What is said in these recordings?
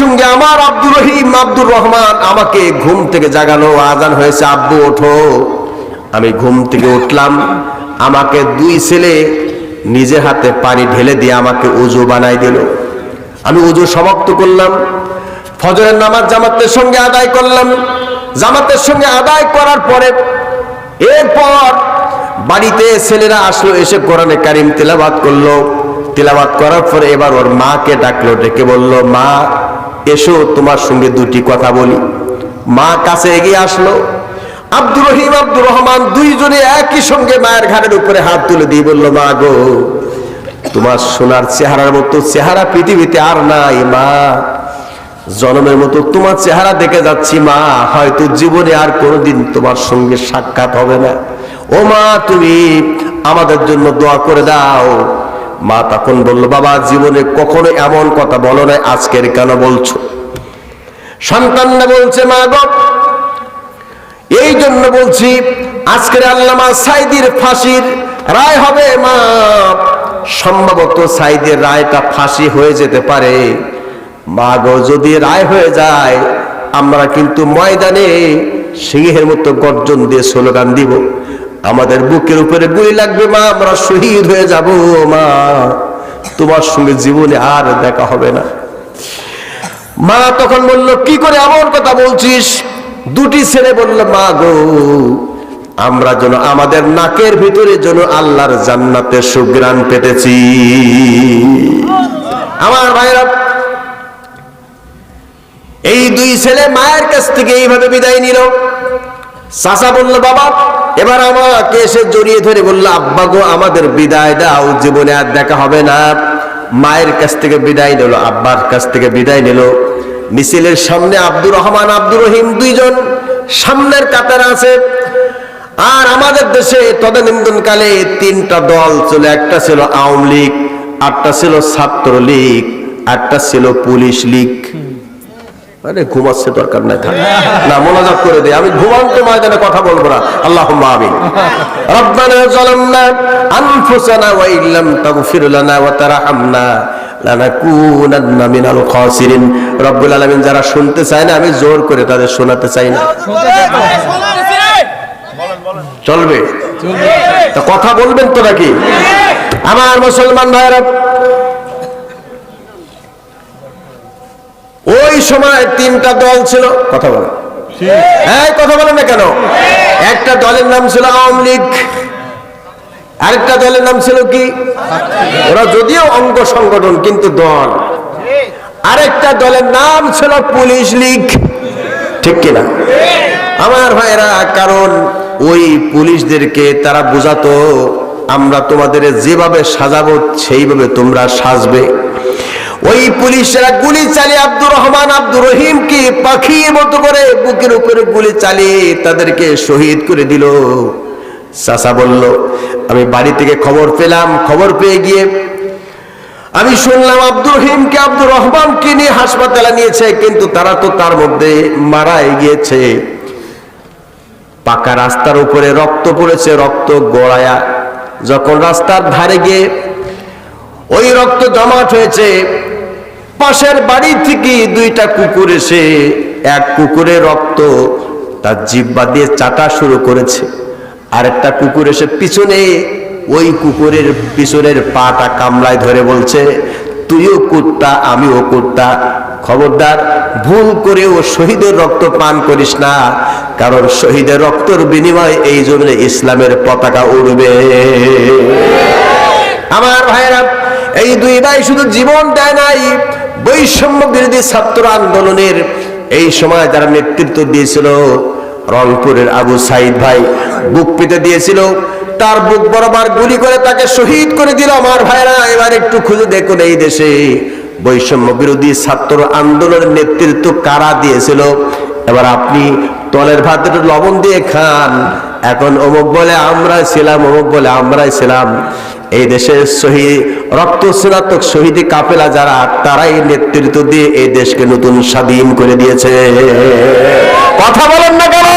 সঙ্গে আমার আব্দুর রহিম, আব্দুর রহমান আমাকে ঘুম থেকে জাগালো আজান হয়েছে, আব্বু ওঠো। আমি ঘুম থেকে উঠলাম, আমাকে দুই ছেলে নিজের হাতে পানি ঢেলে দিয়ে আমাকে উজু বানাই দিল। আমি উজু সমাপ্ত করলাম, ফজরের নামাজ জামাতের সঙ্গে আদায় করলাম। জামাতের সঙ্গে আদায় করার পরে, এরপর বাড়িতে ছেলেরা আসলো, এসে কোরআনে কারিম তেলাবাদ করল। তেলাবাদ করার পরে এবার ওর মাকে ডাকলো, ডেকে বলল, মা এসো, তোমার সঙ্গে দুটি কথা বলি। মা কাছে এগিয়ে আসলো। আব্দুর রহিম, আব্দুর রহমান দুইজনে একই সঙ্গে মায়ের ঘাড়ের উপরে হাত তুলে দিয়ে বলল, মা গো, তোমার সোনার চেহারার মতো চেহারা পৃথিবীতে আর নাই, মা। জনমের মতো তোমার চেহারা দেখে যাচ্ছি, মা। হয়তো জীবনে আর কোনোদিন তোমার সঙ্গে সাক্ষাৎ হবে না। ও মা, তুমি আমাদের জন্য দোয়া করে দাও। মা তখন বলল, বাবা, জীবনে কখনো এমন কথা বলো না আজকের কেন বলছো? সন্তানরা বলছে, মা গো, এই জন্য বলছি, আজকের আল্লামা সাইদির ফাঁসির রায় হবে, মা। সম্ভবত সাইদের রায়টা ফাঁসি হয়ে যেতে পারে। মা গো, যদি রায় হয়ে যায়, আমরা কিন্তু ময়দানে সিংহের মতো গর্জন দিয়ে স্লোগান দিব। বুকের উপরে গুলি লাগবে, মা, আমরা শহীদ হয়ে যাব, মা। তোমার সঙ্গে জীবনে আর দেখা হবে না। মা তখন বলল, কি করে এমন কথা বলছিস? দুটি ছেলে বলল, মা গো, আমরা যেন আমাদের নাকের ভিতরে যেন আল্লাহর জান্নাতের সুগ্রাণ পেতেছি। আমার ভাইরা, এই দুই ছেলে মায়ের কাছ থেকে এইভাবে বিদায় নিল। চাচা বলল, বাবা এবার আমাকে এসে জড়িয়ে ধরে বলল, আব্বা গো, আমাদের বিদায় দাও, জীবনে আর দেখা হবে না। মায়ের কাছ থেকে বিদায় নিল, আব্বার কাছ থেকে বিদায় নিল। মিছিলের সামনে আব্দুর রহমান, আব্দুর রহিম দুইজন সামনের কাতার আছে। আর আমাদের দেশে তদানীন্তনকালে তিনটা দল ছিল, একটা ছিল আওয়ামী লীগ আটটা ছিল ছাত্র লীগ আটটা ছিল পুলিশ লীগ। আরে ঘুমাচ্ছে দরকার নাই থাক। না মোনাজাত করে দে আমি ঘুমান্ত ময়দানে কথা বলব না। আল্লাহ আমিন। রব্বানা যালামনা আনফুসানা ওয়া ইল্লাম তাগফির লানা ওয়া তারহামনা লানাকুনান্না মিনাল খাসিরিন। রব্বুল আলামিন যারা শুনতে চায় না আমি জোর করে তাদের শোনাতে চাই না। চলবে? তা কথা বলবেন তো নাকি? আমার মুসলমান ভাইরা ওই সময় তিনটা দল ছিল। কথা বলে হ্যাঁ কথা বলেন না কেন? একটা দলের নাম ছিল আওয়ামী লীগ। আরেকটা দলের নাম ছিল কি? ওরা যদিও অঙ্গ সংগঠন, কিন্তু দল। আরেকটা দলের নাম ছিল পুলিশ লীগ। ঠিক কিনা আমার ভাইরা কারণ ওই পুলিশদেরকে তারা বোঝাতো, আমরা তোমাদের যেভাবে সাজাবো, সেইভাবে তোমরা সাজবে। ওই পুলিশরা গুলি চালিয়ে আব্দুর রহমান, আব্দুর রহিমকে পাখির মতো করে বুকের উপরে গুলি চালিয়ে তাদেরকে শহীদ করে দিল। চাচা বলল, আমি বাড়ি থেকে খবর পেলাম, খবর পেয়ে গিয়ে আমি শুনলাম আব্দুর রহিমকে আব্দুর রহমানকে নিয়ে হাসপাতালে নিয়েছে, কিন্তু তারা তো তার মধ্যে মারা গিয়েছে। পাকা রাস্তার উপরে রক্ত পড়েছে, রক্ত গড়ায়া। যখন রাস্তার ধারে গিয়ে ওই রক্ত জমাট হয়েছে পাশের বাড়ি থেকে দুইটা কুকুর এসে এক কুকুরে রক্ত, তার জিব্বা দিয়ে চাটা শুরু করেছে। আর একটা কুকুর এসে পিছনে ওই কুকুরের পিছনের পাটা কামলায় ধরে বলছে, তুইও কুত্তা, আমিও কুত্তা। খবরদার, ভুল করে ও শহীদের রক্ত পান করিস না, কারণ শহীদের রক্তর বিনিময়ে এই জন্য ইসলামের পতাকা উড়বে। আমার ভাইরা এই দুই ভাই শুধু জীবন দেয় নাই বৈষম্য বিরোধী ছাত্র আন্দোলনের এই সময় যারা নেতৃত্ব দিয়েছিল। রংপুরের আবু সাইদ ভাই বুক পেতে দিয়েছিল। তার বুক বরাবর গুলি করে তাকে শহীদ করে দিল। আমার ভাইরা, এবার একটু খুঁজে দেখুন এই দেশে বৈষম্য বিরোধী ছাত্র আন্দোলনের নেতৃত্ব কারা দিয়েছিল। এবার আপনি তলের ভাত একটু লবণ দিয়ে খান। এখন অমুক বলে আমরা ছিলাম, অমুক বলে আমরাই ছিলাম। এই দেশের শহীদ রক্ত স্নাতক শহীদি কাফেলা যারা, তারাই নেতৃত্ব দিয়ে এই দেশকে নতুন স্বাধীন করে দিয়েছে। কথা বলেন না কেন?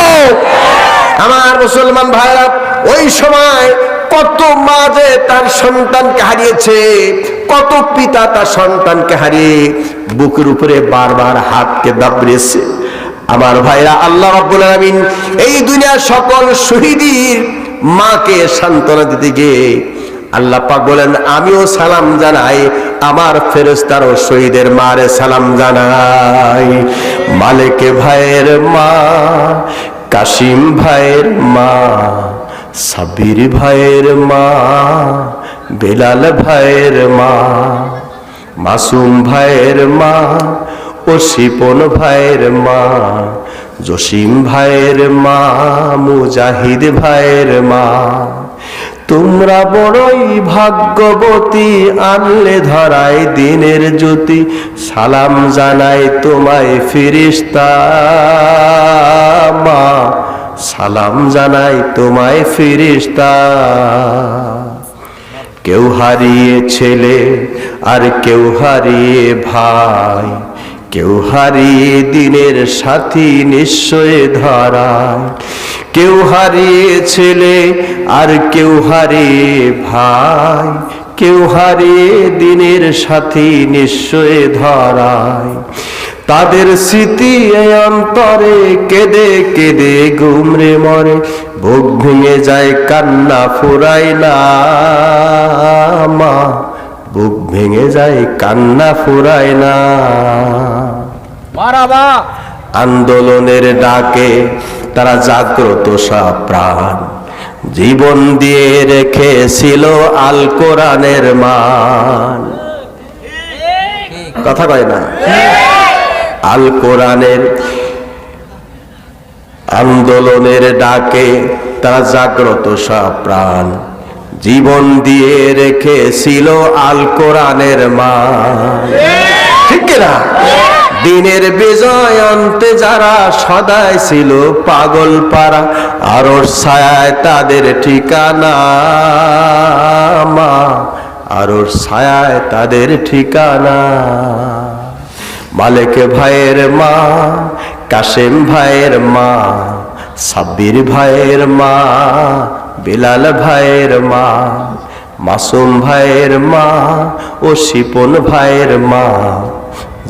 আমার মুসলমান ভাইরা ওই সময় কত মা যে তার সন্তানকে হারিয়েছে, কত পিতা তার সন্তানকে হারিয়ে বুকের উপরে বারবার হাতকে দাবড়িয়েছে। আমার ভাইরা, আল্লাহ রাব্বুল আলামিন এই দুনিয়ার সকল শহীদের মাকে সান্ত্বনা দিতে গিয়ে আল্লাহ পাক বলেন, আমিও সালাম জানাই, আমার ফেরেস্তারও শহীদের মারে সালাম জানাই। মালিক ভাইয়ের মা, কাশিম ভাইয়ের মা, সাবির ভাইয়ের মা, বেলাল ভাইয়ের মা, মাসুম ভাইয়ের মা ও শিপন ভাইয়ের মা, জসিম ভাইয়ের মা, মুজাহিদ ভাইয়ের মা। তোমরা বড়ই ভাগ্যবতী, আনলে ধরায় দিনের জ্যোতি। সালাম জানাই তোমায় ফিরিস্তা মা। সালাম জানাই তোমায় ফিরিস্তা কেউ হারিয়ে ছেলে আর কেউ হারিয়ে ভাই। কেউ হারিয়ে দিনের সাথী নিশ্চয় ধরায় কেউ হারিয়ে ছেলে আর কেউ হারিয়ে ভাই। কেউ হারিয়ে দিনের সাথী নিশ্চয় ধরায়। তাদের স্মৃতি অন্তরে কেঁদে কেঁদে গুমরে মরে। বুক ভেঙে যায় কান্না ফুরাই না মা। বুক ভেঙে যায় কান্না ফুরাই না আন্দোলনের ডাকে তারা জাগ্রত প্রাণ। জীবন দিয়ে রেখেছিল আল কোরআনের মান। কথা কয় না? আল কোরআনের আন্দোলনের ডাকে তারা জাগ্রত প্রাণ। জীবন দিয়ে রেখেছিল আল কোরআনের মান। ঠিক না দিনের বিজয় অন্তে যারা সদাই ছিল পাগল পাড়া আর ছায়ায় তাদের ঠিকানা মা আর ছায়ায় তাদের ঠিকানা। মালিক ভাইয়ের মা কাশেম ভাইয়ের মা, সাব্বির ভাইয়ের মা, বিলাল ভাইয়ের মা, মাসুম ভাইয়ের মা ও শিপন ভাইয়ের মা।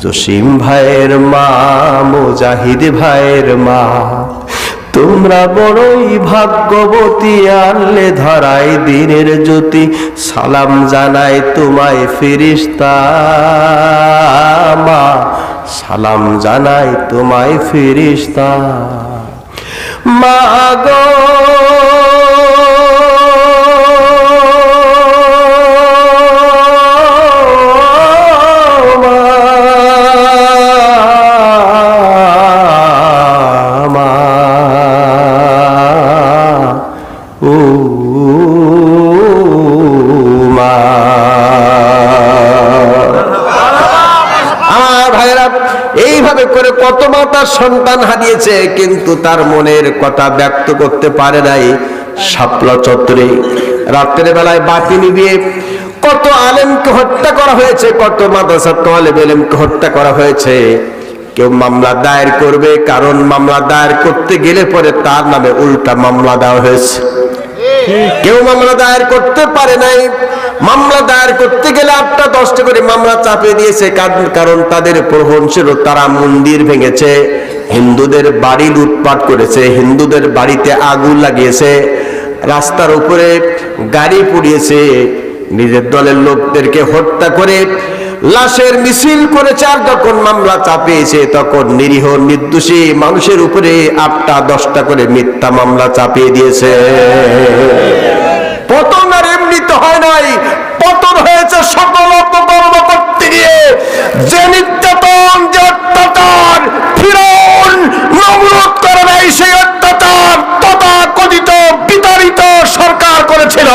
জসিম ভাইয়ের মা, মুজাহিদ ভাইয়ের মা। তোমরা বড়ই ভাগ্যবতী, আনলে ধরাই দিনের জ্যোতি। সালাম জানাই তোমায় ফিরিস্তা মা। সালাম জানাই তোমায় ফিরিস্তা মা গো। তার সন্তান হারিয়েছে, কিন্তু তার মনের কথা ব্যক্ত করতে পারে নাই শাপলা চত্বরে রাত্রের বেলায় বাতি নিবিয়ে কত আলেমকে হত্যা করা হয়েছে, কত মাদ্রাসা তোয়ালেব আলেমকে হত্যা করা হয়েছে। কেউ মামলা দায়ের করবে, কারণ মামলা দায়ের করতে গেলে পরে তার নামে উল্টা মামলা দেওয়া হয়েছে। কেউ মামলা দায়ের করতে পারে নাই। মামলা দায়ের করতে গেলে আটটা দশটা করে মামলা চাপিয়ে দিয়েছে। কারণ- তাদের প্রহন ছিল, তারা মন্দির ভেঙেছে, হিন্দুদের বাড়ি লুটপাট করেছে, হিন্দুদের বাড়িতে আগুন লাগিয়েছে, রাস্তার উপরে গাড়ি পুড়িয়েছে। নিজের দলের লোকদেরকে হত্যা করে লাশের মিছিল করেছে আর যখন মামলা চাপিয়েছে। তখন নিরীহ নির্দোষী মানুষের উপরে আটটা, দশটা করে মিথ্যা মামলা চাপিয়ে দিয়েছে। পতন আর হয় নাই। পতন হয়েছে সকল অপকর্ম করতে গিয়ে। যে নির্যাতন, যে অত্যাচার, ফিরন করে নাই, সেই অত্যাচার বিতাড়িত সরকার করেছিল।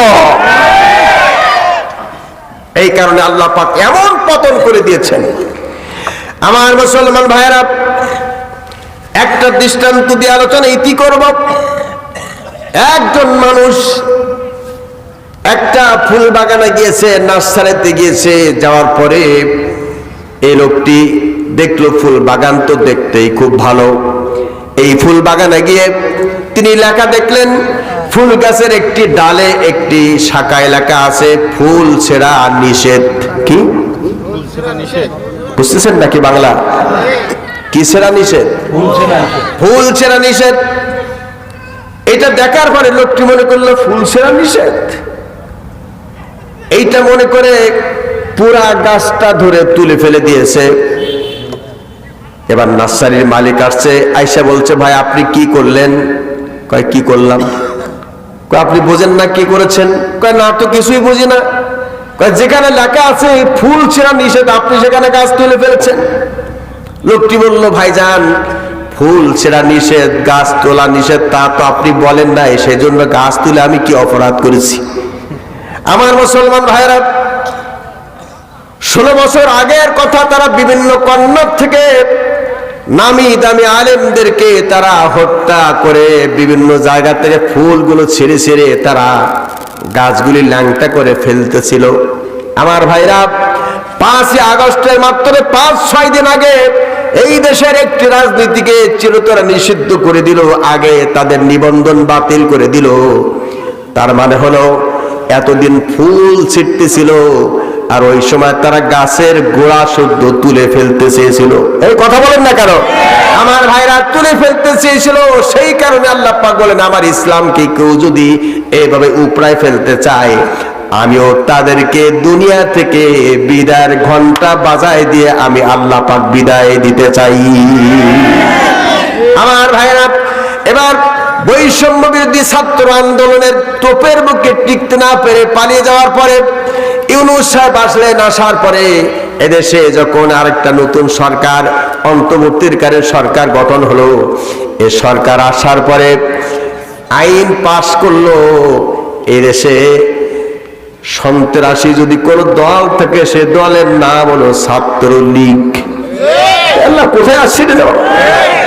এই কারণে আল্লাহ পাক এমন পতন করে দিয়েছেন। আমার মুসলমান ভাইয়েরা, একটা দৃষ্টান্ত দিয়ে আলোচনা ইতি করব। একজন মানুষ একটা ফুল বাগানে গিয়েছে, নার্সারিতে গিয়েছে, যাওয়ার পরে এই লোকটি দেখল ফুল বাগান তো দেখতেই খুব ভালো। এই ফুল বাগানে গিয়ে তিনি লেখা দেখলেন, ফুল গাছের একটি ডালে একটি শাখা এলাকা আছে, ফুল ছেঁড়া নিষেধ। কি? বুঝতেছেন নাকি বাংলা? কি ছেঁড়া নিষেধ? ফুল ছেঁড়া নিষেধ। এটা দেখার পরে লোকটি মনে করল ফুল ছেঁড়া নিষেধ। এইটা মনে করে পুরা গাছটা ধরে তুলে ফেলে দিয়েছে। এবার নার্সারির মালিক আসছে আইসা বলছে ভাই আপনি কি করলেন? কয় কি করলাম? আপনি বোঝেন না কি করেছেন? কয় না তো কিছুই বুঝি না। যেখানে লেখা আছে, ফুল ছেঁড়া নিষেধ, আপনি সেখানে গাছ তুলে ফেলেছেন। লোকটি বলল, ভাইজান, ফুল ছেঁড়া নিষেধ, গাছ তোলা নিষেধ, তা তো আপনি বলেন নাই সেই জন্য গাছ তুলে আমি কি অপরাধ করেছি? আমার মুসলমান ভাইরা ষোলো বছর আগের কথা তারা বিভিন্ন কন্নর থেকে নামি দামি আলেমদেরকে তারা হত্যা করে বিভিন্ন জায়গা থেকে ফুলগুলো ছেড়ে ছেড়ে তারা গাছগুলি ল্যাংটা করে ফেলতেছিল। আমার ভাইরা, পাঁচই আগস্টের মাত্র পাঁচ, ছয় দিন আগে এই দেশের একটি রাজনীতিকে চিরতরা নিষিদ্ধ করে দিল, আগে তাদের নিবন্ধন বাতিল করে দিল। তার মানে হলো, এতদিন ফুল ছিটতেছিল আর ওই সময় তারা গাছের গোড়া শুদ্ধ তুলে ফেলতে চেয়েছিল। এই কথা বলেন না কেন? আমার ভাইরা তুলে ফেলতে চেয়েছিল, সেই কারণে আল্লাহ পাক বলেন, আমার ইসলামকে কেউ যদি এইভাবে উপড়ায় ফেলতে চায়, আমিও তাদেরকে দুনিয়া থেকে বিদায়ের ঘণ্টা বাজায় দিয়ে আমি আল্লাহ পাক বিদায় দিতে চাই। আমার ভাইরা, এবার বৈষম্য বিরোধী ছাত্র আন্দোলনের তোপের মুখে টিকতে না পেরে পালিয়ে যাওয়ার পরে ইউনুস সাহেব আসলেন, আসার পরে এদেশে যখন আরেকটা নতুন সরকার অন্তর্বর্তীকারের সরকার গঠন হলো, এ সরকার আসার পরে আইন পাশ করল এদেশে সন্ত্রাসী যদি কোনো দল থাকে, সে দলের নাম হলো ছাত্রলীগ কোথায় আসছে?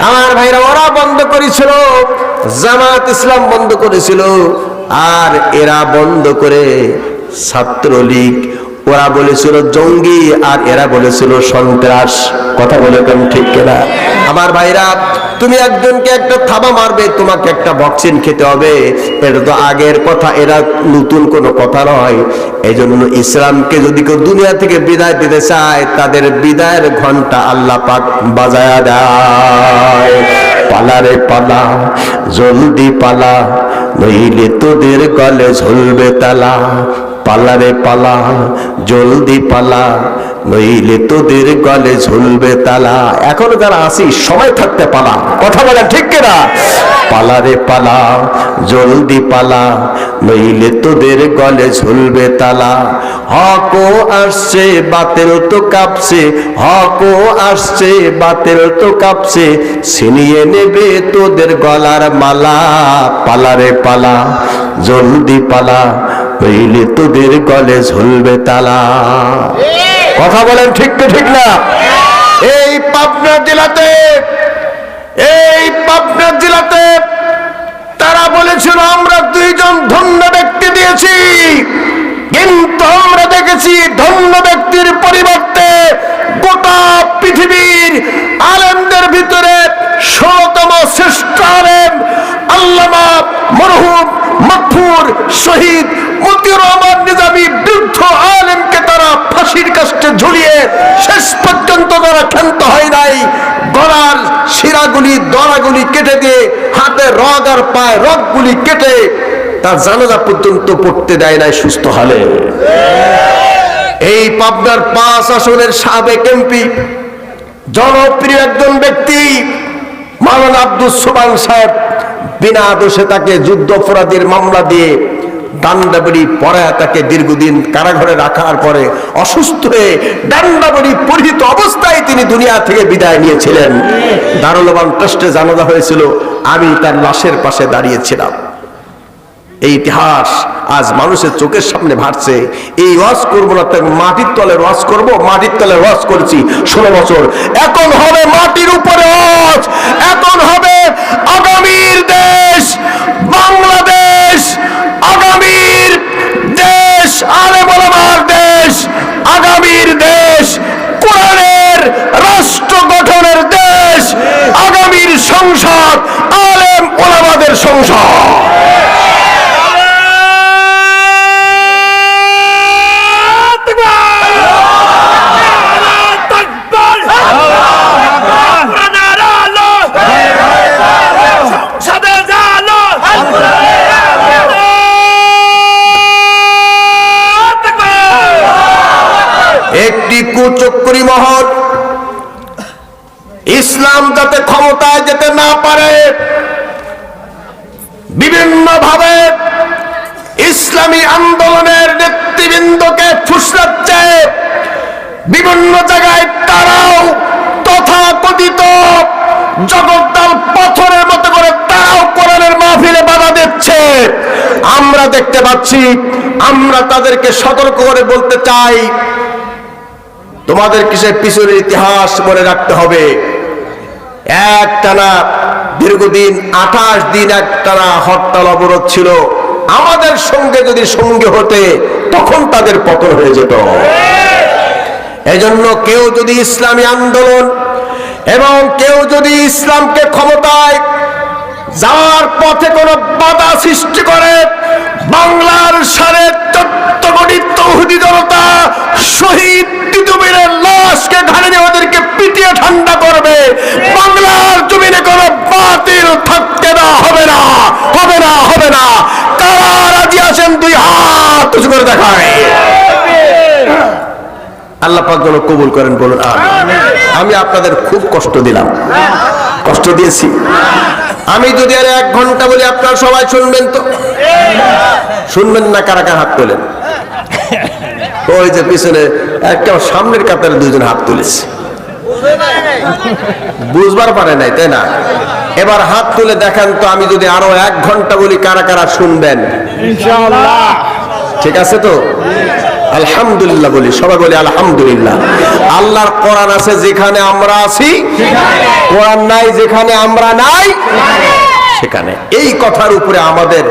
আমার ভাইরা, ওরা বন্ধ করেছিল, জামাত ইসলাম বন্ধ করেছিল, আর এরা বন্ধ করে ছাত্রলীগ। ওরা বলেছিল, জঙ্গি। আর এরা বলেছিল, সন্ত্রাস। কথা বলে কেন ঠিক কিনা? আমার ভাইরা, তুমি একজনকে একটা থাবা মারবে, তোমাকে একটা ভ্যাকসিন খেতে হবে। এটা তো আগের কথা, এরা নতুন কোনো কথা নয়। এই জন্য ইসলামকে যদি কেউ দুনিয়া থেকে বিদায় দিতে চায়, তাদের বিদায়ের ঘণ্টা আল্লাহ পাক বাজায়া দেয়। পালারে পালা, জলদি পালা, নইলে তোদের গলে ঝুলবে তালা। পালারে পালা, জলদি পালা, নইলে তোদের গলে ঝুলবে তালা। এখনও যারা আসি সময় থাকতে পালা। কথা বলেন ঠিক কিনা? পালারে পালা, জলদি পালা, নইলে তোদের গলে ঝুলবে তালা। হকও আসছে, বাতেল তো কাঁপছে। হকও আসছে, বাতেল তো কাঁপছে। ছিনিয়ে নেবে তোদের গলার মালা। পালারে পালা, জলদি পালা নইলে তোদের গলে ঝুলবে তালা। কথা বলেন ঠিক তো ঠিক না? এই পাবনা জেলাতে, এই পাবনা জেলাতে তারা বলেছিল, আমরা দুইজন ধন্য ব্যক্তি দিয়েছি। কিন্তু আমরা দেখেছি ধন্য ব্যক্তির পরিবর্তে গোটা পৃথিবীর আলেমদের ভিতরে ষোলতম শ্রেষ্ঠ আলেম আল্লামা মরহুম মকফুর শহীদ মতিউর রহমান নিজামী বৃদ্ধ আলেমকে তারা ফাঁসির কাষ্টে ঝুলিয়ে শেষ পর্যন্ত তারা ক্ষান্ত হয় নাই। গলার শিরাগুলি, দড়াগুলি কেটে দিয়ে, হাতে রগ আর পায়ে রগগুলি কেটে তার জানাজা পর্যন্ত পড়তে দেয় নাই, সুস্থ হলে। এই পাবনার পাঁচ আসনের সাবেক এমপি, জনপ্রিয় একজন ব্যক্তি, মাওলানা আব্দুল সোবান সাহেব, বিনা দোষে তাকে যুদ্ধ অপরাধীর মামলা দিয়ে ডান্ডাবড়ি পরায় তাকে দীর্ঘদিন কারাঘরে রাখার পরে অসুস্থ হয়ে ডান্ডাবড়ি পরিহিত অবস্থায় তিনি দুনিয়া থেকে বিদায় নিয়েছিলেন। দারুলবান ট্রাস্টে জানাজা হয়েছিল, আমি তার লাশের পাশে দাঁড়িয়েছিলাম। এই ইতিহাস আজ মানুষের চোখের সামনে ভাসছে। এই ওয়াজ করব না তাই মাটির তলে ওয়াজ করব, মাটির তলে ওয়াজ করেছি ষোলো বছর। এখন হবে মাটির উপরে ওয়াজ, এখন হবে আগামীর দেশ, বাংলাদেশ, আগামীর দেশ, আলে বলবার দেশ, আগামীর দেশ, কোরআনের রাষ্ট্র গঠনের দেশ, আগামীর সংসদ, আলেম ওলামাদের সংসদ। কুচক্রি মহল ইসলাম যাতে ক্ষমতায় যেতে না পারে বিভিন্ন ভাবে ইসলামী আন্দোলনের নেতৃবৃন্দকে ফুসলাচ্ছে। বিভিন্ন জায়গায় তারাও তথা কথিত জগদ্দাল পাথরের মতো করে তারাও কোরআনের মাহফিলে বাধা দিচ্ছে। আমরা দেখতে পাচ্ছি, আমরা তাদেরকে সতর্ক করে বলতে চাই তোমাদের কিসের পিছনের ইতিহাস মনে রাখতে হবে? একটানা দীর্ঘদিন, আঠাশ দিন একটানা হরতাল অবরোধ ছিল। আমাদের সঙ্গে যদি সঙ্গে হতে, তখন তাদের পতন হয়ে যেত। এজন্য কেউ যদি ইসলামী আন্দোলন এবং কেউ যদি ইসলামকে ক্ষমতায় যাওয়ার পথে কোনো বাধা সৃষ্টি করে, বাংলার সাড়ে চোদ্দ কোটি তৌহিদি জনতা শহীদ লাশকে ঘাড়ে নিয়ে ওদেরকে পিটিয়ে ঠান্ডা করবে। বাংলার জমিনে কোনো বাতিল থাকতে না, হবে না হবে না হবে না। কারা রাজি আছেন দুই হাত উঁচু করে দেখায়। আল্লাহ পাক যেন কবুল করেন, বলুন আমি আপনাদের খুব কষ্ট দিলাম। কষ্ট দিয়েছি। আমি যদি আর এক ঘণ্টা বলি, আপনারা সবাই শুনবেন তো? শুনবেন না কারা কারা হাত তোলেন। ওই যে পিছনে একটা সামনের কাতারে দুজন হাত তুলেছে। বুঝবার পারে নাই তাই না? এবার হাত তুলে দেখান তো আমি যদি আরও এক ঘণ্টা বলি কারা কারা শুনবেন? ঠিক আছে তো? আলহামদুলিল্লাহ বলি সবাই বলি আলহামদুলিল্লাহ। আল্লাহর কোরআন আছে যেখানে আমরা আছি কোরআন নাই যেখানে আমরা নাই। সেখানে। এই কথার উপরে আমাদের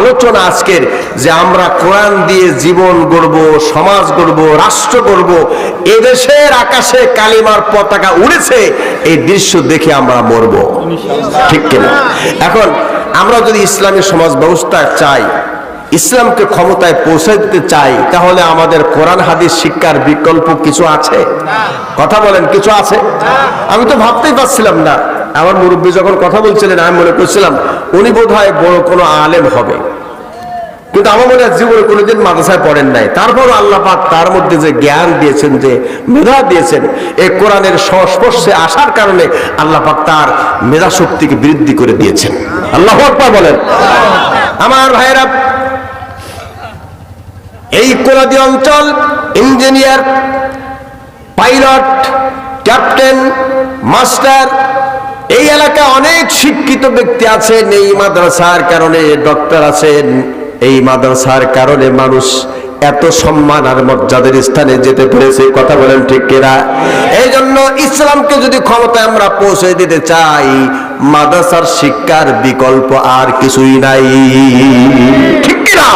আলোচনা আজকের যে আমরা কোরআন দিয়ে জীবন গড়ব, সমাজ গড়ব, রাষ্ট্র গড়ব, এদেশের আকাশে কালিমার পতাকা উড়েছে, এই দৃশ্য দেখে আমরা মরব। ঠিক কিনা? এখন আমরা যদি ইসলামী সমাজ ব্যবস্থা চাই, ইসলামকে ক্ষমতায় পৌঁছে দিতে চাই, তাহলে আমাদের কোরআন, হাদিস, শিক্ষার বিকল্প কিছু আছে? কথা বলেন, কিছু আছে? আমি তো ভাবতেই পারছিলাম না। আমার মুরব্বী যখন কথা বলছিলেন, আমি মনে করছিলাম উনি বোধ হয় বড় কোনো আলেম হবে। কিন্তু আমার মনে হয় জীবনে কোনোদিন মাদ্রাসায় পড়েন নাই। তারপর আল্লাহ পাক তার মধ্যে যে জ্ঞান দিয়েছেন, যে মেধা দিয়েছেন এই কোরআনের সংস্পর্শে আসার কারণে আল্লাহ পাক তার মেধা শক্তিকে বৃদ্ধি করে দিয়েছেন। আল্লাহ বলেন। আমার ভাইয়েরা, এই কোলাদি অঞ্চল ইঞ্জিনিয়ার, পাইলট, ক্যাপ্টেন, মাস্টার এই এলাকায় অনেক শিক্ষিত ব্যক্তি আছেন, এই মাদ্রাসার কারণে ডক্টর আছেন। এই মাদ্রাসার কারণে মানুষ এত সম্মান আর মর্যাদার স্থানে যেতে পেরেছে কথা বলেন ঠিক কিনা? এই জন্য ইসলামকে যদি ক্ষমতায় আমরা পৌঁছে দিতে চাই, মাদ্রাসার শিক্ষার বিকল্প আর কিছুই নাই। ঠিক কিনা?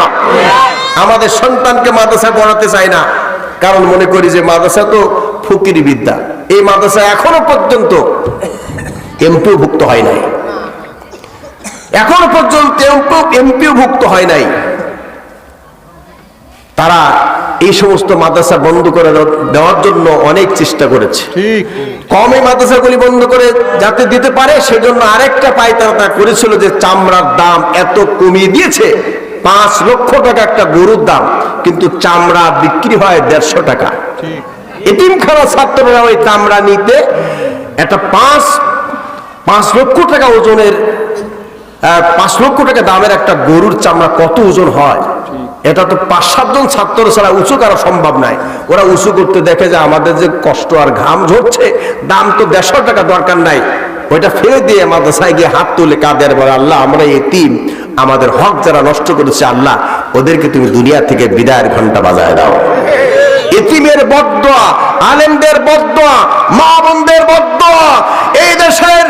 আমাদের সন্তানকে মাদ্রাসায় পড়াতে চাই না, কারণ মনে করি যে মাদ্রাসা তো ফকিরি বিদ্যা। এই মাদ্রাসা এখনও পর্যন্ত এমপিও ভুক্ত হয় নাই। এখনও পর্যন্ত এমপিও ভুক্ত হয় নাই। তারা এই সমস্ত মাদ্রাসা বন্ধ করে দেওয়ার জন্য অনেক চেষ্টা করেছে। ঠিক। কম এই মাদ্রাসাগুলি বন্ধ করে যাতে দিতে পারে সেজন্য আরেকটা পায়তারা তারা করেছিল যে চামড়ার দাম এত কমিয়ে দিয়েছে। পাঁচ লক্ষ টাকা একটা গরুর দাম কিন্তু চামড়া বিক্রি হয় দেড়শো টাকা। ঠিক। এতিমখানা ছাত্ররা ওই চামড়া নিতে একটা পাঁচ পাঁচ লক্ষ টাকা ওজনের পাঁচ লক্ষ টাকা দামের একটা গরুর চামড়া কত ওজন হয়? এটা তো পাঁচ সাতজন ছাত্র ছাড়া উঁচু করা সম্ভব নাই। ওরা উঁচু করতে দেখে যে আমাদের যে কষ্ট আর ঘাম ঝরছে, দাম তো দেড়শো টাকা দরকার নাই। ওইটা ফেলে দিয়ে মাদ্রাসায় গিয়ে হাত তুলে কাঁদের বলে, আল্লাহ, আমরা এতিম আমাদের হক যারা নষ্ট করেছে আল্লাহ, ওদেরকে তুমি দুনিয়া থেকে বিদায়ের ঘণ্টা বাজায় দাও। এতিমের বদোয়া, আলেমদের বদোয়া মা বোনদের বদোয়া, এই দেশের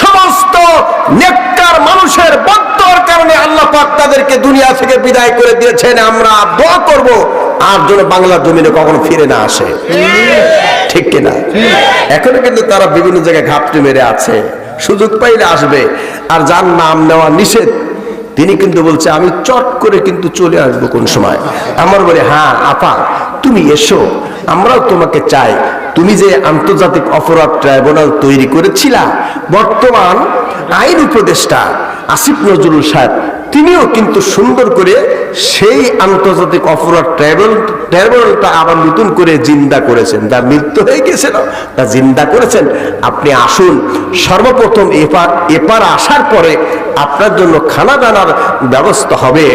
সমস্ত নেককার মানুষের বদোয়ার কারণে আল্লাহ পাক তাদেরকে দুনিয়া থেকে বিদায় করে দিয়েছেন। আমরা দোয়া করব, আর যেন বাংলার জমিনে কখনো ফিরে না আসে। ঠিক কিনা? এখনও কিন্তু তারা বিভিন্ন জায়গায় ঘাপটি মেরে আছে। সুযোগ পাইলে আসবে, আর যার নাম নেওয়া নিষেধ, তিনি কিন্তু বলছে, আমি চট করে কিন্তু চলে আসব কোন সময়। আমার বলে হ্যাঁ আপা তুমি এসো, আমরাও তোমাকে চাই। তুমি যে আন্তর্জাতিক অপরাধ ট্রাইব্যুনাল তৈরি করেছিলা, বর্তমান আইন উপদেষ্টা আসিফ নজরুল সাহেব, তিনিও কিন্তু সুন্দর করে সেই আন্তর্জাতিক অপরাধ ট্রাইব্যুনাল, ট্রাইব্যুনালটা আবার নতুন করে জিন্দা করেছেন। যা মৃত্যু হয়ে গেছিল, তা জিন্দা করেছেন। আপনি আসুন, সর্বপ্রথম এপার এপার আসার পরে আপনার জন্য খানা দানার ব্যবস্থা হবে।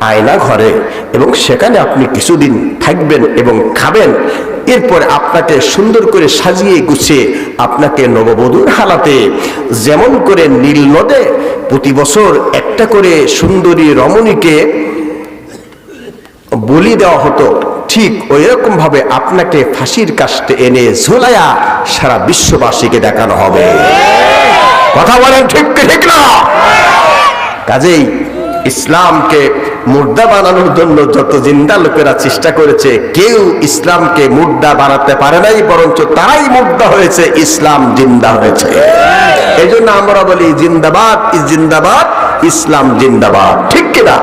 আয়না ঘরে এবং সেখানে আপনি কিছুদিন থাকবেন এবং খাবেন। এরপর আপনাকে সুন্দর করে সাজিয়ে গুছিয়ে আপনাকে নববধূর হালাতে যেমন করে নীল নদে প্রতি বছর একটা করে সুন্দরী রমণীকে বলি দেওয়া হতো ঠিক ওই রকম ভাবে আপনাকে ফাঁসির কাস্টে এনে ঝোলায়া সারা বিশ্ববাসীকে দেখানো হবে। কথা বলেন ঠিক ঠিক না? কাজেই ইসলামকে মুর্দা বানানোর জন্য যত জিন্দা লোকেরা চেষ্টা করেছে, কেউ ইসলামকে মুর্দা বানাতে পারে নাই, বরঞ্চ তারাই মুর্দা হয়েছে, ইসলাম জিন্দা হয়েছে। এই জন্য আমরা বলি, জিন্দাবাদ ইস জিন্দাবাদ, ইসলাম জিন্দাবাদ। ঠিক কিনা?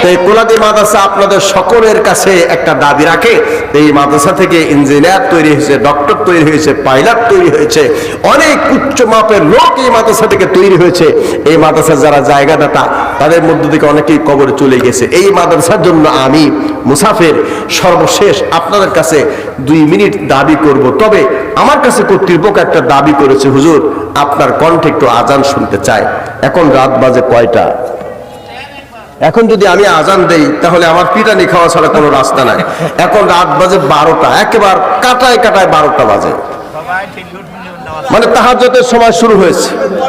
তো এই কোলাদি মাদ্রাসা আপনাদের সকলের কাছে একটা দাবি রাখে এই মাদ্রাসা থেকে ইঞ্জিনিয়ার তৈরি হয়েছে, ডক্টর তৈরি হয়েছে, পাইলট তৈরি হয়েছে, অনেক উচ্চ মাপের লোক এই মাদ্রাসা থেকে তৈরি হয়েছে। এই মাদ্রাসার যারা জায়গাদাতা তাদের মধ্য থেকে অনেকেই কবরে চলে গেছে। এই মাদ্রাসার জন্য আমি মুসাফের সর্বশেষ আপনাদের কাছে দুই মিনিট দাবি করব। তবে আমার কাছে কর্তৃপক্ষ একটা দাবি করেছে, হুজুর, আপনার কণ্ঠে একটু আজান শুনতে চাই। এখন রাত বাজে কয়টা? এখন যদি আমি আজান দেই, তাহলে আমার পিটানি খাওয়া ছাড়া কোনো রাস্তা নাই। এখন রাত বাজে বারোটা, একেবার কাটায় কাটায় বারোটা বাজে। মানে তাহাজতের সময় শুরু হয়েছে।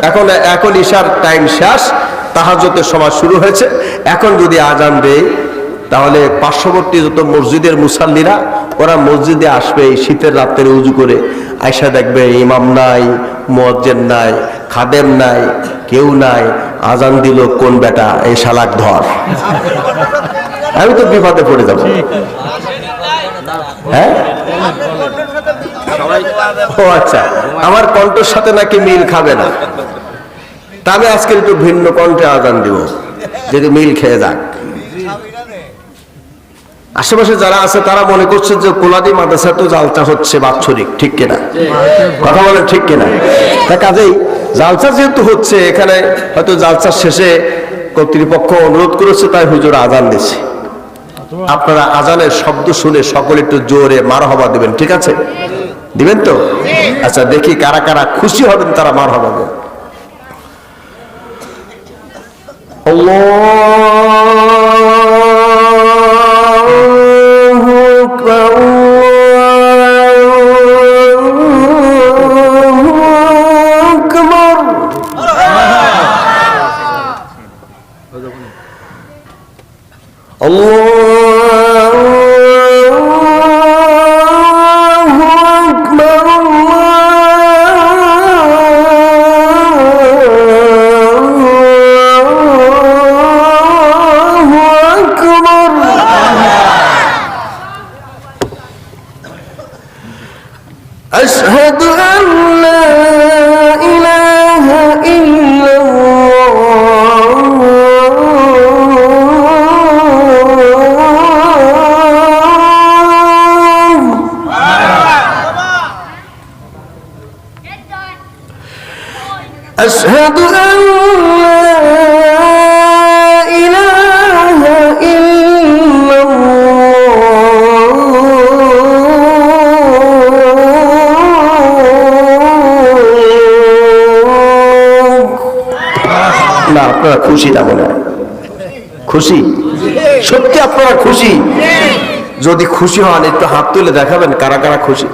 এখন এখন ঈশার টাইম শেষ। তাহাজতের সময় শুরু হয়েছে। এখন যদি আজান দেই তাহলে পার্শ্ববর্তী যত মসজিদের মুসাল্লিরা, ওরা মসজিদে আসবে এই শীতের রাত্রে উজু করে। আয়সা দেখবে ইমাম নাই মজ্জেন নাই, খাদেম নাই, কেউ নাই। আজান দিল, কোন বেটা? এই শালাক ধর। আমি তো বিপদে পড়ে যাব। হ্যাঁ? ও আচ্ছা আমার কণ্ঠের সাথে নাকি মিল খাবে না। তা আমি আজকে একটু ভিন্ন কণ্ঠে আজান দিব। যদি মিল খেয়ে যাক। আশেপাশে যারা আছে, তারা মনে করছে যে কোলাদি মাদ্রাসা তো জালচা হচ্ছে বাৎসরিক, ঠিক কিনা? কথা বলেন ঠিক কিনা? তা কাজেই জালচা যেহেতু হচ্ছে, এখানে হয়তো জালচার শেষে কর্তৃপক্ষ অনুরোধ করেছে, তাই হুজুর আজান দিছে আপনারা আজানের শব্দ শুনে সকলে একটু জোরে মার হবা দেবেন, ঠিক আছে? দিবেন তো? আচ্ছা দেখি কারা কারা খুশি হবেন তারা মার হবা দেবেন الله أكبر أشهد أن لا খুশি? সত্যি আপনারা খুশি? যদি খুশি হন একটু হাত তুলে দেখাবেন কারা কারা খুশি?